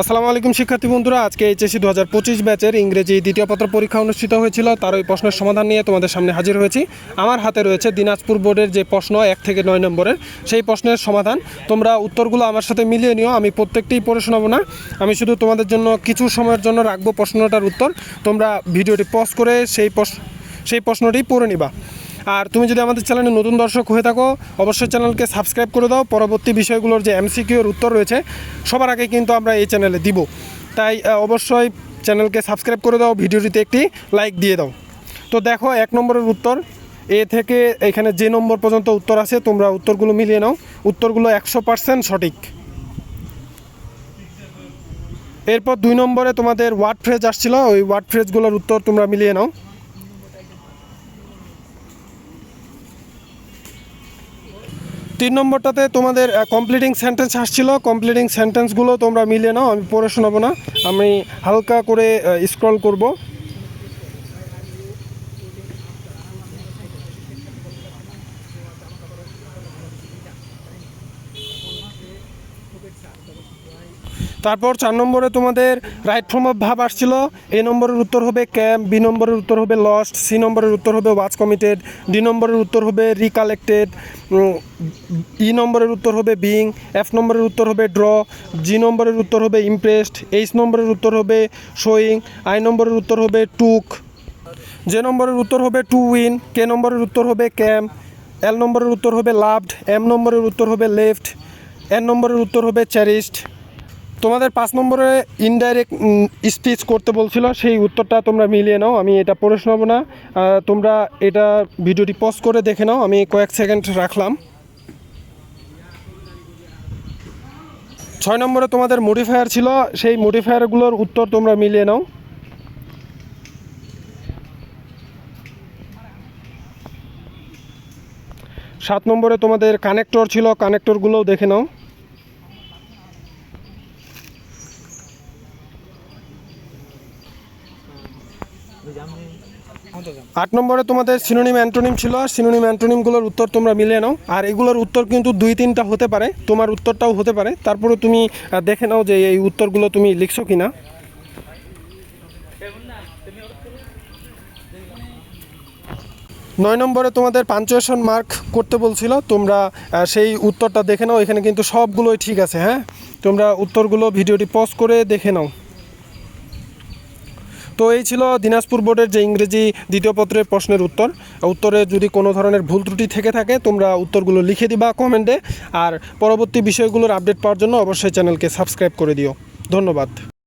আসসালামু আলাইকুম, শিক্ষার্থী বন্ধুরা। আজকে এইচএসসি দু হাজার পঁচিশ ব্যাচের ইংরেজি দ্বিতীয় পত্র পরীক্ষা অনুষ্ঠিত হয়েছিল। তার ওই প্রশ্নের সমাধান নিয়ে তোমাদের সামনে হাজির হয়েছি। আমার হাতে রয়েছে দিনাজপুর বোর্ডের যে প্রশ্ন, এক থেকে নয় নম্বরের, সেই প্রশ্নের সমাধান। তোমরা উত্তরগুলো আমার সাথে মিলিয়ে নিও, আমি প্রত্যেকটি পড়ে শোনাবো না। আমি শুধু তোমাদের জন্য কিছু সময়ের জন্য রাখব প্রশ্নটার উত্তর। তোমরা ভিডিওটি পজ করে সেই প্রশ্ন সেই প্রশ্নটি পড়ে নিবা। আর তুমি যদি আমাদের চ্যানেলে নতুন দর্শক হয়ে থাকো, অবশ্যই চ্যানেলকে সাবস্ক্রাইব করে দাও। পরবর্তী বিষয়গুলোর যে এমসিকিউর উত্তর রয়েছে, সবার আগে কিন্তু আমরা এই চ্যানেলে দিব। তাই অবশ্যই চ্যানেলকে সাবস্ক্রাইব করে দাও, ভিডিওটিতে একটি লাইক দিয়ে দাও। তো দেখো, এক নম্বরের উত্তর। এ থেকে এখানে যে নম্বর পর্যন্ত উত্তর আছে, তোমরা উত্তরগুলো মিলিয়ে নাও। উত্তরগুলো একশো পার্সেন্ট সঠিক। এরপর দুই নম্বরে তোমাদের ওয়ার্ড ফ্রেজ আসছিল, ওই ওয়ার্ড ফ্রেজগুলোর উত্তর তোমরা মিলিয়ে নাও। তিন নম্বরটাতে তোমাদের কমপ্লিটিং সেন্টেন্স আসছিল। কমপ্লিটিং সেন্টেন্সগুলো তোমরা মিলিয়ে নাও, আমি পড়ে শোনাবো না। আমি হালকা করে স্ক্রল করব। তারপর চার নম্বরে তোমাদের রাইট ফর্ম অফ ভাব আসছিল এ নম্বরের উত্তর হবে ক্যাম্প বি নম্বরের উত্তর হবে লস্ট সি নম্বরের উত্তর হবে ওয়াচ কমিটেড ডি নম্বরের উত্তর হবে রিকালেক্টেড ই নম্বরের উত্তর হবে বিং এফ নম্বরের উত্তর হবে ড্র জি নম্বরের উত্তর হবে ইমপ্রেসড এইচ নম্বরের উত্তর হবে শোয়িং আই নম্বরের উত্তর হবে টুক যে নম্বরের উত্তর হবে টু উইন কে নম্বরের উত্তর হবে ক্যাম্প এল নম্বরের উত্তর হবে লাভড এম নম্বরের উত্তর হবে লেফট এন নম্বরের উত্তর হবে চ্যারিস্ট তোমাদের পাঁচ নম্বরে ইনডাইরেক্ট স্পিচ করতে বলছিল, সেই উত্তরটা তোমরা মিলিয়ে নাও, আমি এটা পড়ে শোনাবো না। তোমরা এটা ভিডিওটি পজ করে দেখে নাও, আমি কয়েক সেকেন্ড রাখলাম। ছয় নম্বরে তোমাদের মডিফায়ার ছিল, সেই মডিফায়ারগুলোর উত্তর তোমরা মিলিয়ে নাও। সাত নম্বরে তোমাদের কানেক্টর ছিল কানেক্টরগুলোও দেখে নাও। আট নম্বরে তোমাদের সিনোনিম অ্যান্টোনিম ছিল আর সিনোনিম অ্যান্টোনিমগুলোর উত্তর তোমরা মিলিয়ে নাও। আর এগুলোর উত্তর কিন্তু দুই তিনটা হতে পারে, তোমার উত্তরটাও হতে পারে। তারপরে তুমি দেখে নাও যে এই উত্তরগুলো তুমি লিখছো কি না নয় নম্বরে তোমাদের পাঞ্চুয়েশন মার্ক করতে বলছিল। তোমরা সেই উত্তরটা দেখে নাও, এখানে কিন্তু সবগুলোই ঠিক আছে হ্যাঁ? তোমরা উত্তরগুলো ভিডিওটি পজ করে দেখে নাও। তো এই ছিল দিনাজপুর বোর্ডের যে ইংরেজি দ্বিতীয় পত্রের প্রশ্নের উত্তর। উত্তরে যদি কোনো ধরনের ভুল ত্রুটি থেকে থাকে, তোমরা উত্তরগুলো লিখে দিবা কমেন্টে। আর পরবর্তী বিষয়গুলোর আপডেট পাওয়ার জন্য অবশ্যই চ্যানেলকে সাবস্ক্রাইব করে দিও। ধন্যবাদ।